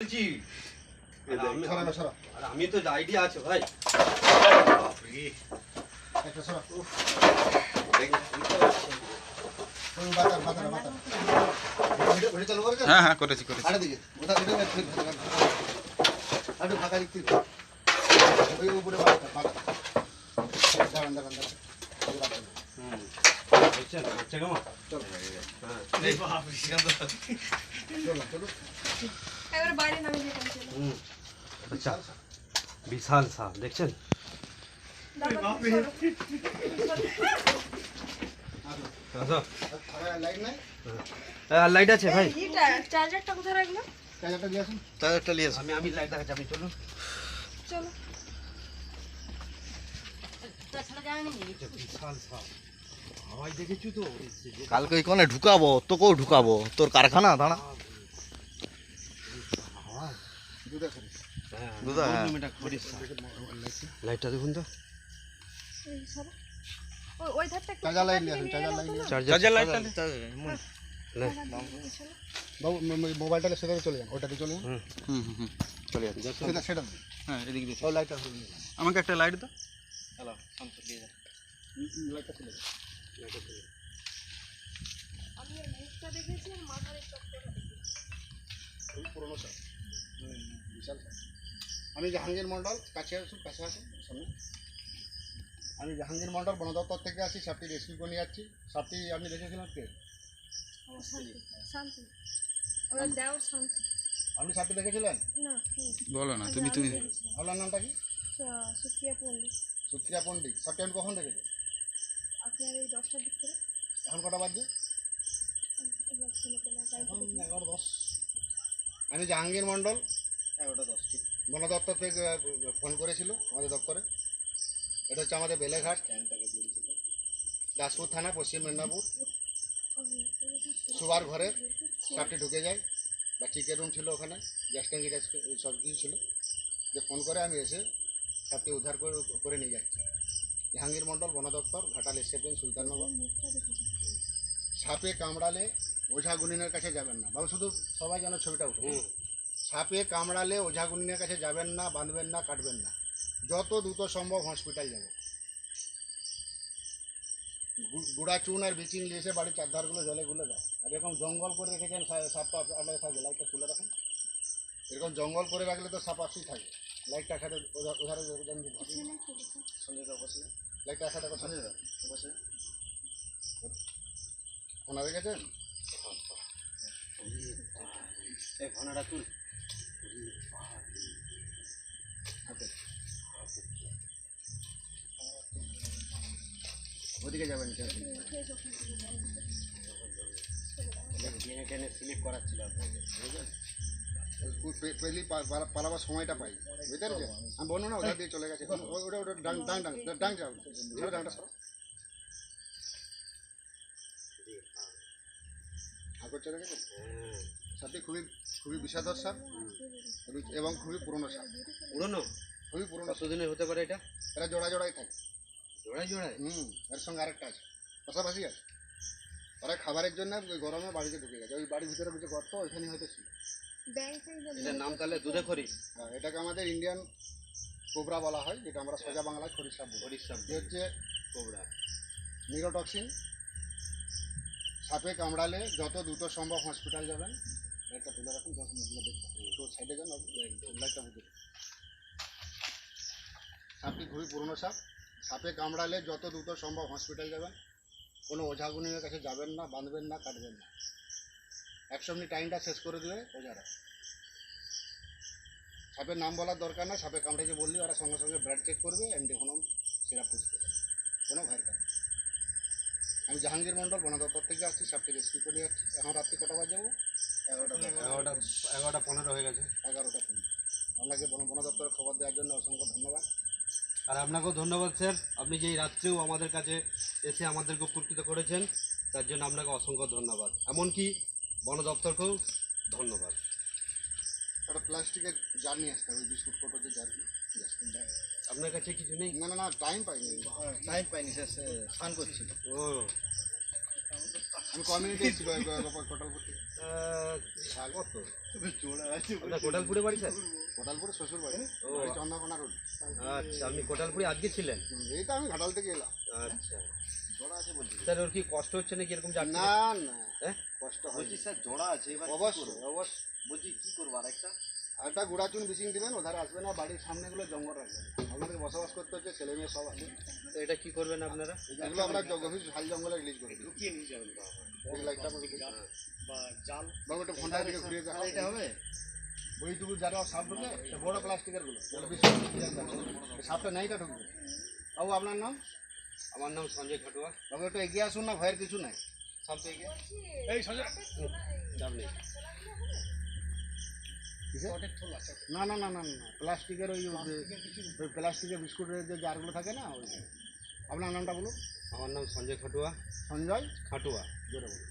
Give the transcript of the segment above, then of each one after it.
বলছি আমি- সরা না, সরা। আর আমি তো আইডিয়া আছে ভাই? হ্যাঁ হ্যাঁ করেছি করেছি। চলো, চলো। এবার বাইরে নামে হুম। আচ্ছা। বিশাল সাপ দেখছেন। লাইট লাইট আছে ভাই। ইটা চার্জারটা কোথায় রাখল? চার্জারটা দিয়ে আসুন। চার্জারটা নিয়ে আমি আমি লাইট দেখাচ্ছি আপনি চলুন। চলো। বিশাল সাপ। হাওয়াই দেখেছ তো? কালকে ওইখানে ঢুকাবো তোকেও ঢুকাবো। তোর কারখানা দাঁড়া দুধ আছে। হ্যাঁ দুধা, হ্যাঁ। লাইটটা দেখুন তো। মোবাইলটা সেটাতে চলে যান ওটাতে চলে যান। হুম। হুম চলে যাচ্ছে। সেটা সেটা হ্যাঁ এদিকে দিয়েছি ও লাইটটা আমাকে একটা লাইট দাও। লাইটটা চলে যান। মুখটা দেখেছি আর মাথার এই পুরনো বিশাল। আমি জাহাঙ্গীর মন্ডল কাছে আসুন কাছে আসুন সামনে। আমি জাহাঙ্গীর মন্ডল বন দপ্তর থেকে আসি সাপটি রেস্কিউ করে নিয়ে যাচ্ছি। সাপটি আপনি দেখেছিলেন কে? আপনি সাপটি দেখেছিলেন? বলো না তুমি তুমি। আপনার নামটা কি? সুপ্রিয়া পল্লী সুপ্রিয়া পণ্ডিত। সাপটি আমি কখন দেখেছি? আপনার এই দশটার দিক করে এখন কটা বাজছে? এখন এগারো দশ। আমি জাহাঙ্গীর মন্ডল এগারোটা দশ। ঠিক। বন দপ্তর থেকে ফোন করেছিল আমাদের দপ্তরে। এটা হচ্ছে আমাদের বেলেঘাট। দাসপুর থানা পশ্চিম মেদিনীপুর। শোবার ঘরে সাপটি ঢুকে যায়। বা চিকেন রুম ছিল ওখানে গ্যাস ট্যাঙ্কি ট্যাস সব কিছু ছিল। যে ফোন করে আমি এসে সাপটি উদ্ধার করে করে নিয়ে যাচ্ছি। জাহাঙ্গীর মন্ডল বন দপ্তর ঘাটাল এসেপেন সুলতাননগর সাপে কামড়ালে ওঝা গুনিনের কাছে যাবেন না। বাবু শুধু সবাই যেন ছবিটা উঠে। সাপে কামড়ালে ওঝা গুনিনের কাছে যাবেন না বাঁধবেন না কাটবেন না। যত দ্রুত সম্ভব হসপিটাল যাব। গুঁড়া চুন আর ব্লিচিং নিয়ে এসে বাড়ির চারধারগুলো জলে গুলে দাও। আর এরকম জঙ্গল করে রেখেছেন সা- সাপটা আপ- আপনাদের থাকবে লাইটটা তুলে রাখুন। এরকম জঙ্গল করে রাখলে তো সাপ আসতেই থাকবে লাইটটা সঞ্জয় অবশ্যই লাইটটা আসাটা সঞ্জয় অবশ্যই ওনারা গেছেন এই ঘনাটা তুল। ওদিকে যাবেন টেনে টেনে স্লিপ করাচ্ছিল আপনাকে বুঝলেন? পেলি পালাবার সময়টা পাই বুঝতে পারছেন? আমি বলব না ওটা দিয়ে চলে গেছে। ওটা ওটা ডাং ডাং ডাং ডাং যাও। ডাংটা সরো। আগর চলে গেছে? হ্যাঁ সাথে খুবই খুবই বিষাদর সাপ এবং- এবং খুবই পুরনো সাপ। পুরনো? খুবই পুরনো কতদিনের হতে পারে এটা? এরা জোড়া জোড়াই থাকে। জোড়ায় জোড়ায়? হুম এর সঙ্গে আরেকটা আছে। পাশাপাশি আছে। ওরা খাবারের জন্য ওই গরমে বাড়িতে ঢুকে গেছে। ওই বাড়ির ভিতরে কিছু গর্ত ওইখানে হয়তো ছিল। এটার নাম তাহলে দুধে খড়ি হ্যাঁ, এটাকে আমাদের ইন্ডিয়ান কোবরা বলা হয় যেটা আমরা সোজা বাংলায় খরিদ সাপ খড়ির সাপ হচ্ছে কোবরা। নিউরোটক্সিন সাপে কামড়ালে যত দ্রুত সম্ভব হসপিটাল যাবেন। লাইটটা তুলে রাখুন, যখন দেখতে সাইডে যান লাইটটা বুঝে সাপটি খুবই পুরনো সাপ। সাপে কামড়ালে যত দ্রুত সম্ভব হসপিটাল যাবেন। কোনো ওঝাগুনির কাছে যাবেন না, বাঁধবেন না, কাটবেন না। একশো মিনিট টাইমটা শেষ করে দেবে ওঝারা। সাপের নাম বলার দরকার না সাপে কামড়েছে বললে, ওরা সঙ্গে সঙ্গে ব্লাড চেক করবে অ্যান্টিফোনম সিরাপ পুষ করবে কোনো ভয়ের নেই। আমি জাহাঙ্গীর মন্ডল বন দপ্তর থেকে আসছি সাপটি রেস্কিউ করে যাচ্ছি। এখন রাত্রি কটা বাজে যাব এগারোটা এগারোটা এগারোটা পনেরো হয়ে গেছে। এগারোটা পনেরো। আপনাকে বন বন দপ্তরের খবর দেওয়ার জন্য অসংখ্য ধন্যবাদ। আর আপনাকেও ধন্যবাদ স্যার। আপনি যে এই রাত্রেও আমাদের কাছে এসে আমাদেরকে উপকৃত করেছেন তার জন্য আপনাকে অসংখ্য ধন্যবাদ। এমনকি বন দপ্তরকেও ধন্যবাদ। একটা প্লাস্টিকের জার নিয়ে আসতে হবে বিস্কুট কোটো যে জার আপনার কাছে কিছু নেই? না না না টাইম পাইনি। টাইম পাইনি স্যার স্নান করছিল ও। আমি কমিউনিটি এসেছি? কোটালপুর থেকে কত কোটালপুরে বাড়ি স্যার? কোটালপুরে শ্বশুর বাড়ি? ও। চন্দ্রকোনা রোড। আচ্ছা আপনি কোটালপুরে আজকে ছিলেন? এই তো আমি ঘাটাল থেকে এলাম। আচ্ছা। স্যার ওর কি কষ্ট হচ্ছে নাকি এরকম যাচ্ছে না না। হ্যাঁ? কষ্ট হচ্ছে বলছি স্যার জোড়া আছে এবার অবশ্যই অবশ্যই। বলছি কি করব আর একটা একটা গুড়া চুন বিচিং দিবেন ওধারে আসবে না বাড়ির সামনেগুলো জঙ্গল রাখবেন আপনাদের বসবাস করতে হচ্ছে ছেলে মেয়ে সব আছে। তো এটা কি করবেন আপনারা? এগুলো আমরা জ- গভীর হাল জঙ্গলে রিলিজ করি ঢুকিয়ে নিয়ে যাবেন জাল বাবু একটা ঘণ্টা দিকে ঘুরিয়ে দেখা এটা হবে? ওইটুকু যারা সাপ ঢুকে বড় প্লাস্টিকেরগুলো। সাপটা নেইটা ঢুকবে। বাবু আপনার নাম? আমার নাম সঞ্জয় খাটুয়া বাবু একটু এগিয়ে আসুন না ভয়ের কিছু নাই। সামনে এগিয়ে এই সঞ্জয়। চাপ নেই না না না না না প্লাস্টিকের ওই ওই প্লাস্টিকের বিস্কুটের যে জারগুলো থাকে না ওই আপনার নামটা বলুন? আমার নাম সঞ্জয় খাটুয়া। সঞ্জয়? খাটুয়া। জোরে বলুন।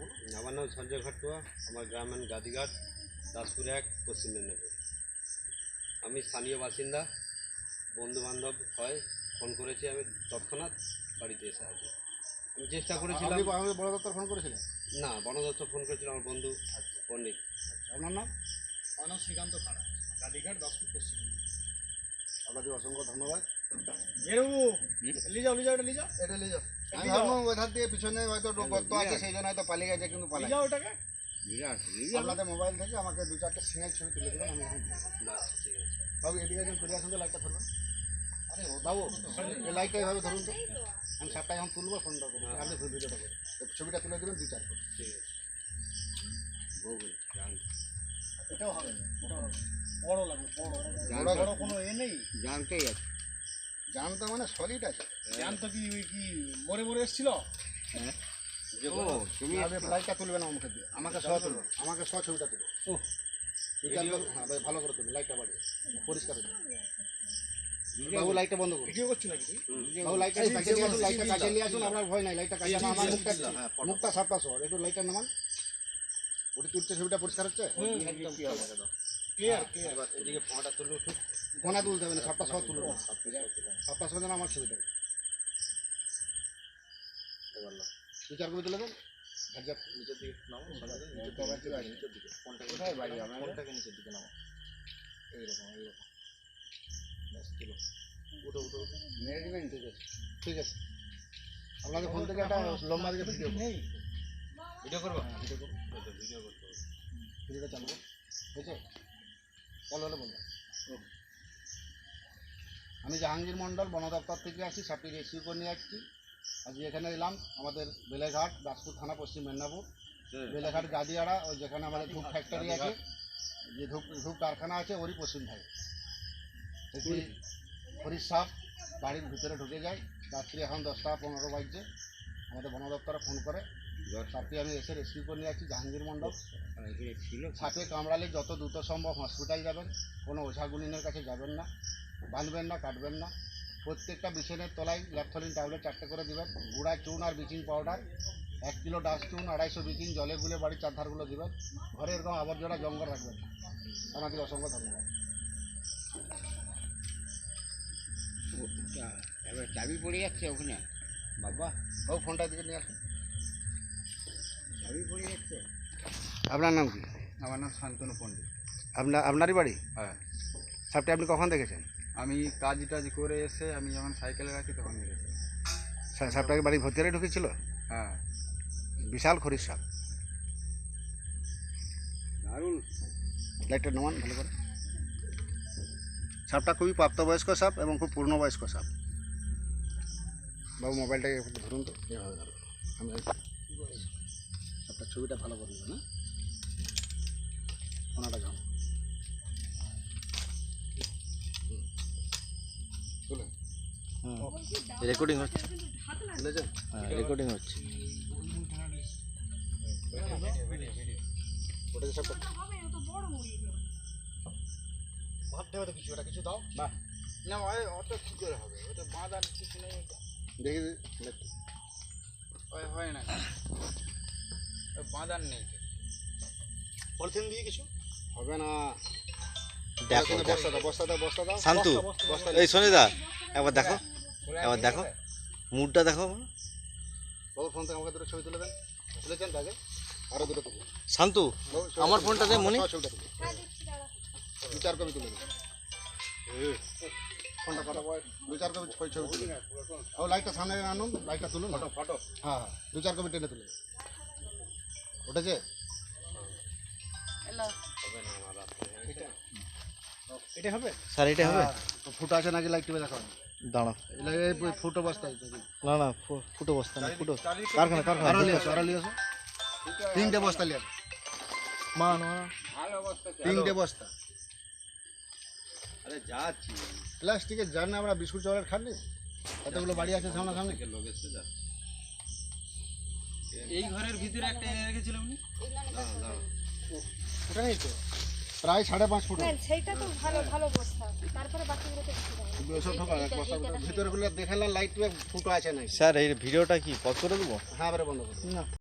বলুন। আমার নাম সঞ্জয় খাটুয়া। আমার গ্রামের গাদিঘাট দাসপুর এক পশ্চিম মেদিনীপুর। আমি স্থানীয় বাসিন্দা বন্ধু বান্ধব হয় ফোন করেছি আমি তৎক্ষণাৎ বাড়িতে এসে আছি আমি চেষ্টা করেছিলাম বড় দপ্তর ফোন করেছিলেন? না বন দপ্তর ফোন করেছিল আমার বন্ধু পণ্ডিত। আপনার নাম? অনন্ত শ্রীকান্ত খাড়া গাদিঘাট দশপুর পশ্চিম। আপনাদের অসংখ্য ধন্যবাদ। এরবু যাও নিয়ে এটা এটা নিয়ে আমি ভাবলাম পিছনে হয়তো গর্ত আছে সেই জন্য হয়তো পালিয়ে গেছে কিন্তু পালিয়ে যাও ওটাকে। আপনাদের মোবাইল থেকে আমাকে দু চারটে সিঙ্গেল ছবি তুলে দেবেন আমি বাবু এদিকে একজন ফিরে আসুন তো লাইটটা ধরুন। আরে বাবু এই লাইটটা এইভাবে ধরুন তো। আমি সাপটা এখন তুলবো ফোনটা করে। আপনি ভিডিওটা করে ছবিটা তুলে দেবেন দু চার করে। ঠিক আছে। এটাও হবে না, ওটাও হবে। না। বড় লাগবে বড় বড়। বড় কোনো এ নেই। জানতেই আছে। জানতো মানে সলিড আছে। জান কি ওই কি মরে মরে এসেছিল? তুমি লাইটটা তুলবে না আমাকে দিয়ে আমাকে সহ তুলবে আমাকে সহ ছবিটা তুলবে। দু হ্যাঁ ভাই ভালো করে তুলবে লাইটটা বাড়িয়ে। পরিষ্কার করে বাবু লাইটটা বন্ধ করুন ভিডিও করছি নাকি বাবু লাইটটা কাছে নিয়ে আসুন লাইটটা কাছে নিয়ে আসুন আপনার ভয় নাই। লাইটটা আমার মুখটা মুখটা সাপটা সহ একটু লাইটটা নামান। ওটি তুলতে ছবিটা পরিষ্কার হচ্ছে? ক্লিয়ার এদিকে তুলে উঠুন তুলতে হবে না সাপটা সহ তুলবে সাপটা সহ যেন আমার ছবিটা এবার না বিচার করে তুলে দেন। নিচের দিকে নামো নিচের দিকে। নিচের দিকে ফোনটাকে কোথায় বাড়ি আপনার ফোনটাকে নিচের দিকে নামো এইরকম এইরকম। ব্যাস তুলো উঠো উঠো উঠো। ম্যানেজমেন্ট ঠিক আছে। ঠিক আছে। আপনাদের ফোন থেকে একটা লম্বা দিকে ভিডিও নেই। ভিডিও করব? ভিডিও করব। ভিডিও করতে হবে। ভিডিওটা চালবো ঠিক আছে চালু হলে বলবেন আমি জাহাঙ্গীর মণ্ডল বন দপ্তর থেকে আসি সাপটি রেসিউ করে নিয়ে আসছি। আজকে এখানে এলাম আমাদের বেলেঘাট দাসপুর থানা পশ্চিম মেদিনীপুর। বেলেঘাট গাদিয়াড়া ওই যেখানে আমাদের ধূপ ফ্যাক্টরি আছে। যে ধূপ ধূপ কারখানা আছে ওরই পশ্চিম ধারে। একটি হরিশ সাপ বাড়ির ভিতরে ঢুকে যায়। রাত্রি এখন দশটা পনেরো বাজছে। আমাদের বন দপ্তরে ফোন করে। সাপটি আমি এসে রেস্কিউ করে নিয়ে আসছি জাহাঙ্গীর মণ্ডল সাপে কামড়ালে যত দ্রুত সম্ভব হসপিটাল যাবেন। কোনো ওঝা গুনিনের কাছে যাবেন না বাঁধবেন না কাটবেন না। প্রত্যেকটা বিছানের তলায় ল্যাপথলিন ট্যাবলেট চারটে করে দিবেন। গুঁড়া চুন আর ব্লিচিং পাউডার এক কিলো ডাস্ট চুন আড়াইশো ব্লিচিং জলে গুলে বাড়ির চারধারগুলো দিবেন। ঘরে এরকম আবর্জনা জঙ্গল রাখবেন আমাদের অসংখ্য ধন্যবাদ। চাবি পড়ে যাচ্ছে ওখানে? বাবা ও ফোনটা দিকে নিয়ে আসুন আপনার নাম কি? আমার নাম শান্তনু পণ্ডিত। আপনার আপনারই বাড়ি? হ্যাঁ। সাপটি আপনি কখন দেখেছেন? আমি কাজ টাজ করে এসে আমি যখন সাইকেলে রাখি তখন দেখেছি। সাপটাকে বাড়ির ভেতরে ঢুকেছিল? হ্যাঁ। বিশাল খরির সাপ। দারুণ। লাইটটা নামান ভালো করে। সাপটা খুবই প্রাপ্তবয়স্ক সাপ এবং খুব পূর্ণবয়স্ক সাপ। বাবু মোবাইলটাকে ধরুন তো। আমি ছবিটা ভালো করে না। যাও তুলেন রেকর্ডিং হচ্ছে। বুঝলেন হ্যাঁ রেকর্ডিং হচ্ছে। ওটা সাপটা হবে ও তো বড় তো কিছু ওটা কিছু দাও। না ওই অত কী করে হবে? ওটা বাঁধার কিছু নেই। দেখি। ওই হয় না। বাঁধার নেই। পলিথিন দিয়ে কিছু? হবে না। দেখো এখানে বস্তা দাও বস্তা দাও বস্তা দাও। শান্তু বস্তা এই শোনে দা একবার দেখো একবার দেখো। মুডটা দেখো বাবুর ফোন থেকে আমাকে দুটো ছবি তুলে দেন। তুলেছেন তাকে আরও দুটো তুলে শান্তু আমার ফোনটা দে, মনি। ছবিটা তুলে হ্যাঁ দু চার কপি তুলে ফোনটা কটা দু চার কপি ছবি ছবি তুলে ও লাইটটা সামনে আনুন লাইটটা তুলুন। Photo photo. হ্যাঁ হ্যাঁ। দু চার কপি টেনে তুলে। উঠেছে হবে না আমার রাত্রে এটা হবে? স্যার এটা হবে? হ্যাঁ, তো ফুটো আছে নাকি লাইট টিপে দেখান দাঁড়া ফুটো বস্তা না না ফুটো বস্তা না ফুটো। কারখানা কারখানা আরও লিয়ে আসো আরও লিয়ে আসো। তিনটে বস্তা লিয়ে মা না তিনটে বস্তা। আরে যাচ্ছি প্লাস্টিকের জান আমরা বিস্কুট চকলেট খাননি? কতগুলো বাড়ি আছে সামনে সামনে থেকে লোক এসে যাচ্ছে এই ঘরের ভিতরে একটা এনে রেখেছিলাম না ওটা নেই তো। প্রায় সাড়ে পাঁচ ফুট। সেইটা তো ভালো বস্তা। তারপরে ভিতরে গুলো দেখালাম লাইট ফুটো আছে নাকি স্যার এই ভিডিওটা কি পজ করে দেবো? হ্যাঁ বন্ধ করো